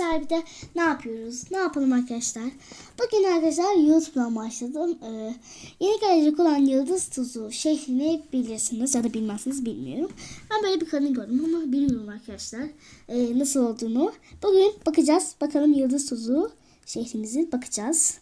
arkadaşlar bir de ne yapıyoruz? Ne yapalım arkadaşlar? Bugün arkadaşlar YouTube'dan başladım. Ee, yeni gelecek olan Yıldız Tuzu şehrini bilirsiniz ya da bilmezsiniz bilmiyorum. Ben böyle bir kanal gördüm ama bilmiyorum arkadaşlar ee, nasıl olduğunu. Bugün bakacağız. Bakalım Yıldız Tuzu şehrimizi bakacağız.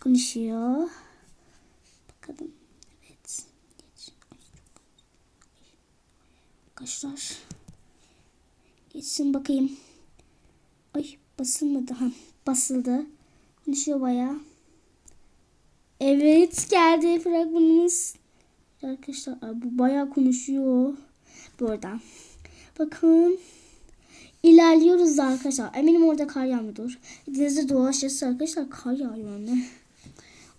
Konuşuyor. Bakalım. Evet. Arkadaşlar. Geçsin bakayım. Ay basılmadı. Ha, basıldı. Konuşuyor baya. Evet geldi fragmanımız. Arkadaşlar bu baya konuşuyor. Buradan. Bakın. İlerliyoruz da arkadaşlar. Eminim orada kar yağmıyordur. Denizde dolaşacağız arkadaşlar. Kar yağıyor anne.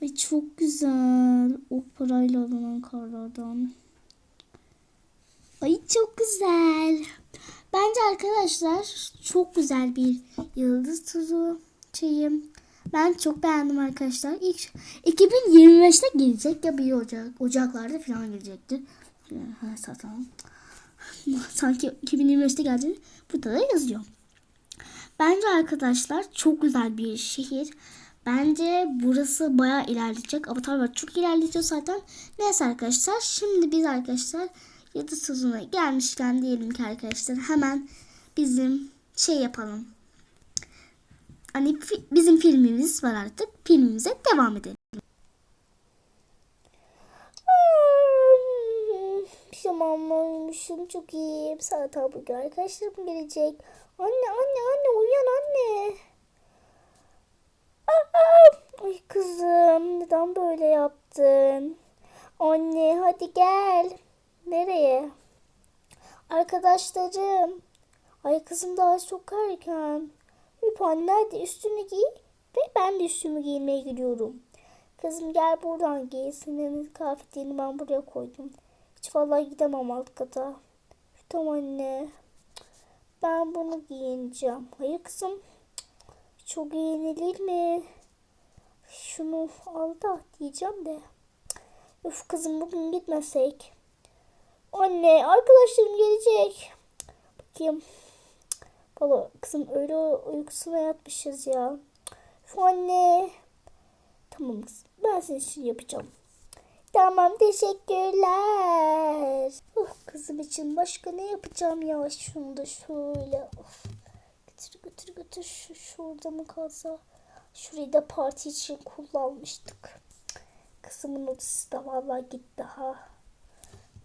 Ay çok güzel. O parayla alınan karlardan. Ay çok güzel. Bence arkadaşlar çok güzel bir yıldız tuzu çayım. Ben çok beğendim arkadaşlar. İlk 2025'te gelecek ya bir Ocak. Ocaklarda falan gelecektir. Ha. Sanki 2025'te geldi. Burada da yazıyor. Bence arkadaşlar çok güzel bir şehir. Bence burası bayağı ilerleyecek. Avatar var çok ilerleyecek zaten. Neyse arkadaşlar. Şimdi biz arkadaşlar Yıldız Tuzu'na gelmişken diyelim ki arkadaşlar hemen bizim şey yapalım. Hani fi- bizim filmimiz var artık. Filmimize devam edelim. Pijamamla uyumuşum çok iyiyim. Saat bugün arkadaşlarım gelecek. Anne anne anne uyan anne. Aa, ay kızım neden böyle yaptın? Anne hadi gel. Nereye? Arkadaşlarım. Ay kızım daha çok erken. Lütfen nerede üstünü giy ve ben de üstümü giymeye gidiyorum. Kızım gel buradan giy. Senin kıyafetlerini ben buraya koydum. Hiç vallahi gidemem alt kata. Tamam anne. Ben bunu giyineceğim. Hayır kızım. Çok giyinilir mi? Şunu al da diyeceğim de. Üf kızım bugün gitmesek. Anne arkadaşlarım gelecek. Bakayım. Valla kızım öyle uykusuna yatmışız ya. Üf anne. Tamam kızım ben senin için yapacağım. Tamam teşekkürler. Oh, kızım için başka ne yapacağım ya? Şunu da şöyle. Of. Götür götür götür. Şu, şurada mı kalsa? Şurayı da parti için kullanmıştık. Kızımın odası da vallahi gitti ha.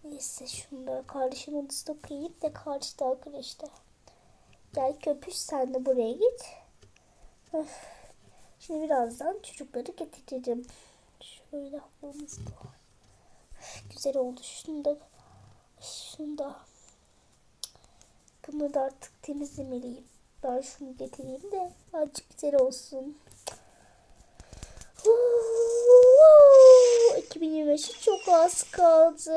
Neyse şunu da kardeşimin odasına koyayım da karşıda arkadaşlar. Gel köpüş sen de buraya git. Öf. Şimdi birazdan çocukları getireceğim. Şöyle havamız da. Güzel oldu. Şunu da şunu da bunu da artık temizlemeliyim. Ben şunu getireyim de azıcık güzel olsun. 2025'e çok az kaldı.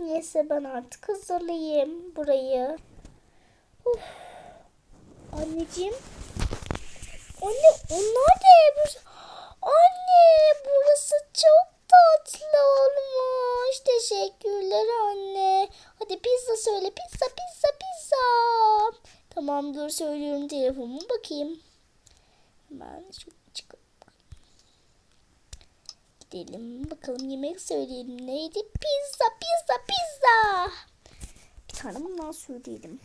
Neyse ben artık hazırlayayım burayı. Uf. Anneciğim. Anne onlar? Burası- Anne burası çok tatlı olmuş. Teşekkürler anne. Hadi pizza söyle. Pizza pizza pizza. Tamam dur söylüyorum telefonumu bakayım. Hemen şu çıkıp gidelim. Bakalım yemek söyleyelim. Neydi? Pizza pizza pizza. Bir tane bundan söyleyelim.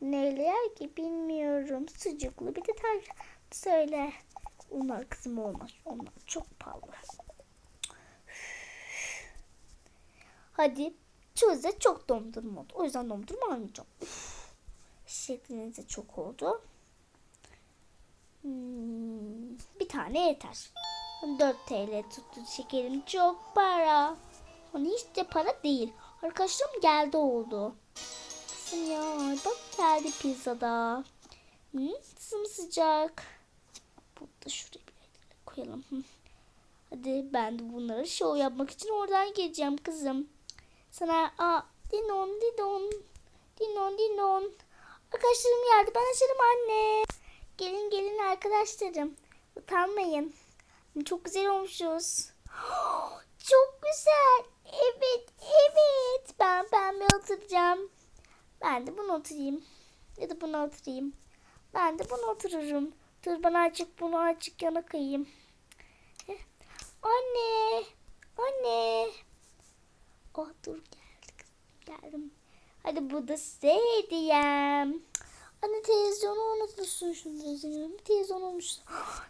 Neyle yer ki bilmiyorum. Sucuklu bir de tar söyle. Onlar kızım olmaz. Onlar çok pahalı. Hadi çöze çok dondurma oldu. O yüzden dondurma almayacağım. Şekliniz de çok oldu. Hmm, bir tane yeter. 4 TL tuttu şekerim. Çok para. Hani hiç de para değil. Arkadaşlarım geldi oldu. Kızım ya bak geldi pizzada. Hmm, sıcak. Bunu da şuraya bir koyalım. Hı. Hadi ben de bunları show yapmak için oradan geleceğim kızım. Sana a dinon dinon dinon dinon. Arkadaşlarım geldi ben açarım anne. Gelin gelin arkadaşlarım. Utanmayın. Çok güzel olmuşuz. Çok güzel. Evet evet. Ben pembe oturacağım. Ben de bunu oturayım. Ya da bunu oturayım. Ben de bunu otururum. Dur ben azıcık bunu azıcık yana kayayım. Heh. Anne. Anne. Oh dur geldik. Geldim. Hadi bu da size hediyem. Anne televizyonu unutmuşsun şunu televizyonu. Televizyon olmuş.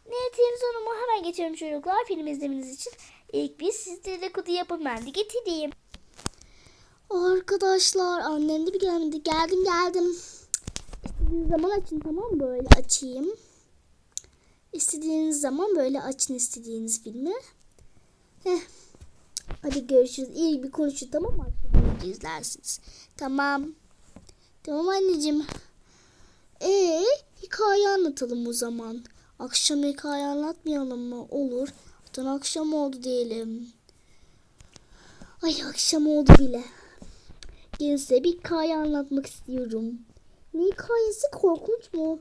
Ne televizyonumu hemen getiriyorum çocuklar film izlemeniz için. İlk biz siz dedikodu yapın ben de getireyim. Arkadaşlar annem de bir gelmedi. Geldim geldim. İstediğiniz zaman açın tamam mı? Böyle açayım. İstediğiniz zaman böyle açın istediğiniz filmi. Heh. Hadi görüşürüz. İyi bir konuşun tamam mı? İzlersiniz. Tamam. Tamam anneciğim. Ee, hikaye anlatalım o zaman. Akşam hikaye anlatmayalım mı? Olur. Zaten akşam oldu diyelim. Ay akşam oldu bile. Gelin bir hikaye anlatmak istiyorum. Ne hikayesi korkunç mu?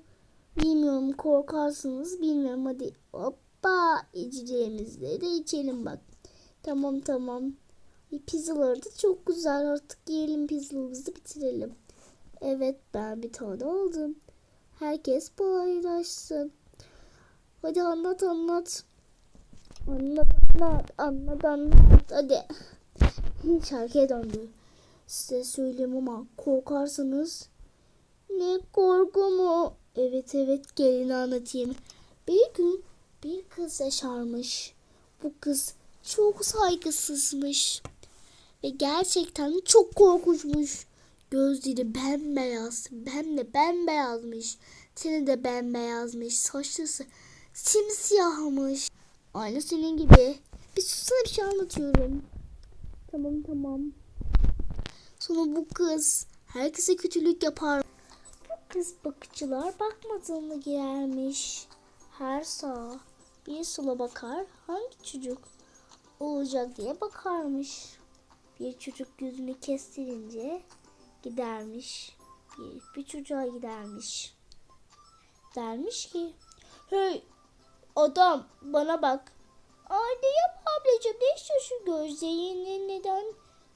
Bilmiyorum korkarsınız bilmiyorum hadi hoppa içeceğimizde de içelim bak. Tamam tamam. E, pizzaları da çok güzel artık yiyelim pizzalarımızı bitirelim. Evet ben bir tane aldım. Herkes paylaşsın. Hadi anlat anlat. Anlat anlat anlat anlat hadi. Şarkıya döndü. Size söyleyeyim ama korkarsanız ne korku mu? Evet evet gelin anlatayım. Bir gün bir kız yaşarmış. Bu kız çok saygısızmış. Ve gerçekten çok korkunçmuş. Gözleri bembeyaz. Hem de bembeyazmış. Teni de bembeyazmış. Saçlısı simsiyahmış. Aynı senin gibi. Bir susana bir şey anlatıyorum. Tamam tamam. Sonra bu kız herkese kötülük yapar. Bu kız bakıcılar bakmadığını girermiş. Her sağa bir sola bakar hangi çocuk olacak diye bakarmış. Bir çocuk yüzünü kestirince gidermiş. Bir, çocuğa gidermiş. Dermiş ki hey adam bana bak. Ay ne yap ablacığım ne istiyorsun gözlerinin neden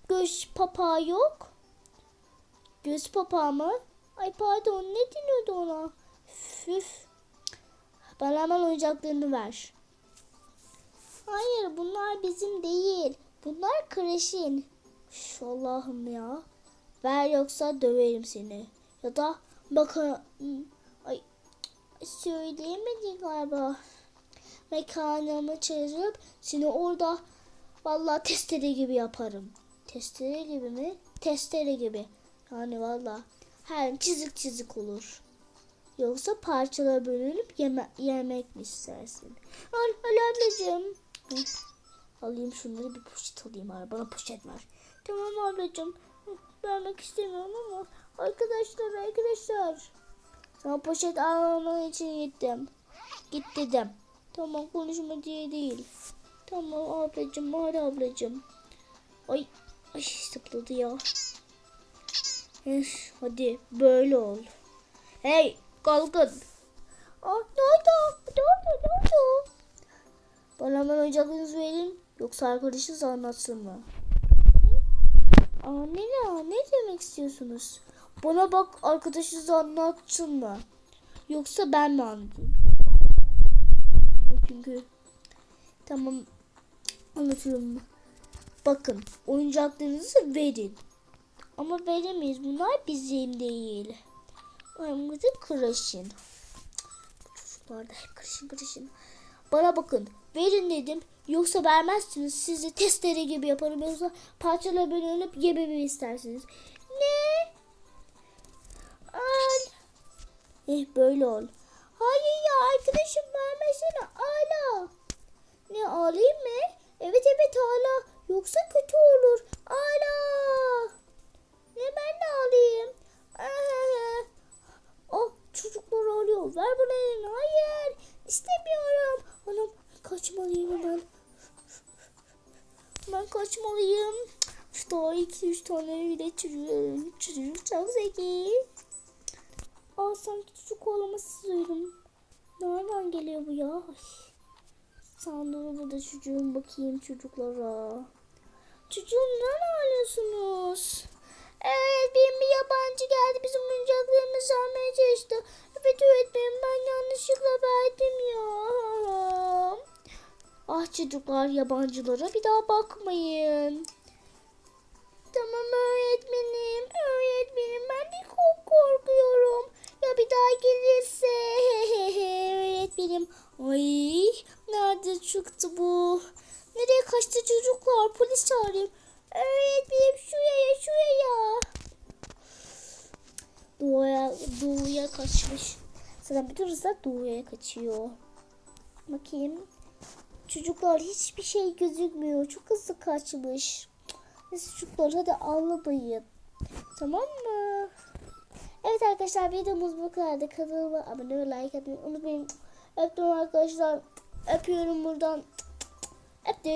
göz papağı yok? Göz papağı mı? Ay pardon ne deniyordu ona? Füf. Bana hemen oyuncaklarını ver. Hayır bunlar bizim değil. Bunlar kreşin. Allah'ım ya. Ver yoksa döverim seni. Ya da baka... Ay söyleyemedi galiba. Mekanımı çağırıp seni orada vallahi testere gibi yaparım. Testere gibi mi? Testere gibi. Yani valla her çizik çizik olur. Yoksa parçalara bölünüp yeme yemek mi istersin? Al, al ablacığım. Alayım şunları bir poşet alayım. Bana poşet ver. Tamam ablacığım. Vermek istemiyorum ama arkadaşlar arkadaşlar. Sana poşet alman için gittim. Git dedim. Tamam konuşma diye değil. Tamam ablacığım hadi ablacığım. Ay ay zıpladı ya. Hadi böyle ol. Hey kalkın. Aa, ne oldu? Ne oldu? Ne oldu? Bana hemen oyuncaklarınızı verin. Yoksa arkadaşınız anlatsın mı? Aa, ne, ne, ne demek istiyorsunuz? Bana bak arkadaşınız anlatsın mı? Yoksa ben mi anlatayım? Çünkü tamam anlatıyorum. Bakın oyuncaklarınızı verin. Ama veremeyiz. Bunlar bizim değil. Oyunumuzu kırışın. Çocuklar da kırışın kırışın. Bana bakın. Verin dedim. Yoksa vermezsiniz. Sizi testere gibi yaparım. Yoksa parçalara bölünüp yememi istersiniz. Ne? Al. Eh böyle ol. Hayır ya arkadaşım vermesene. Ağla. Ne ağlayayım mı? Evet evet ağla. Yoksa kötü olur. Ağla. Ne ben de ağlayayım? Aa, oh çocuklar ağlıyor. Ver bana elini. Hayır. istemiyorum. Kaçmalıyım hemen. Ben kaçmalıyım. Şu daha iki tane bile çocuğum. Çocuğum çok zeki. Aa sanki çocuk ağlaması istiyorum. Nereden geliyor bu ya? Ay. Sandım burada çocuğum bakayım çocuklara. Çocuğum neden ağlıyorsunuz? Evet benim bir yabancı geldi bizim oyuncaklarımızı almaya çalıştı. Evet öğretmenim ben yanlışlıkla verdim ya. Ah çocuklar yabancılara bir daha bakmayın. Tamam öğretmenim. Öğretmenim ben de çok korkuyorum. Ya bir daha gelirse. öğretmenim. Ay nerede çıktı bu? Nereye kaçtı çocuklar? Polis çağırayım. Öğretmenim şuraya şuraya. Doğuya, doğuya kaçmış. Zaten bütün hızlar doğuya kaçıyor. Bakayım. Çocuklar hiçbir şey gözükmüyor. Çok hızlı kaçmış. Neyse çocuklar hadi ağlamayın. Tamam mı? Evet arkadaşlar videomuz bu kadardı. Kanalıma abone ve like atmayı unutmayın. Öptüm arkadaşlar. Öpüyorum buradan. Öptüm.